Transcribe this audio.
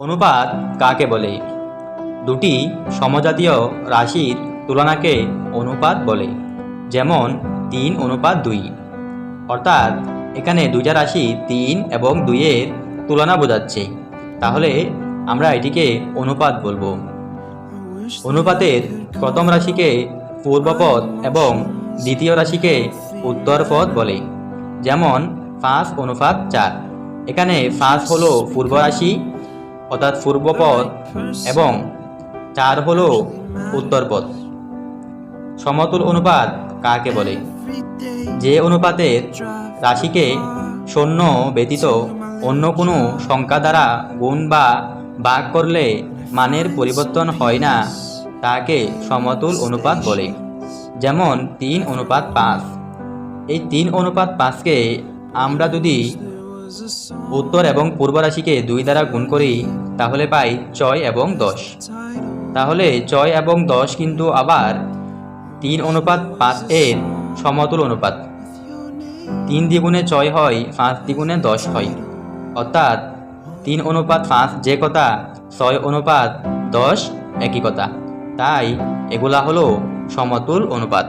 অনুপাত কাকে বলে? দুটি সমজাতীয় রাশির তুলনাকে অনুপাত বলে, যেমন তিন অনুপাত দুই। অর্থাৎ এখানে দুইটা রাশি তিন এবং দুইয়ের তুলনা বোঝাচ্ছে। তাহলে আমরা এটিকে অনুপাত বলব। অনুপাতের প্রথম রাশিকে পূর্বপদ এবং দ্বিতীয় রাশিকে উত্তরপদ বলে, যেমন পাঁচ অনুপাত চার। এখানে পাঁচ হলো পূর্ব রাশি অর্থাৎ পূর্বপদ এবং চার হলো উত্তরপদ সমতুল অনুপাত কাকে বলে? যে অনুপাতের রাশিকে শূন্য ব্যতীত অন্য কোনো সংখ্যা দ্বারা গুণ বা ভাগ করলে মানের পরিবর্তন হয় না, তাকে সমতুল অনুপাত বলে। যেমন তিন অনুপাত পাঁচ। এই তিন অনুপাত পাঁচকে আমরা যদি উত্তর এবং পূর্ব রাশিকে দুই দ্বারা গুণ করি, তাহলে পাই ছয় এবং দশ। তাহলে ছয় এবং দশ কিন্তু আবার তিন অনুপাত পাঁচ এর সমতুল অনুপাত। তিন দ্বিগুণে ছয় হয়, পাঁচ দ্বিগুণে দশ হয়। অর্থাৎ তিন অনুপাত পাঁচ যে কথা, ছয় অনুপাত দশ একই কথা। তাই এগুলা হলো সমতুল অনুপাত।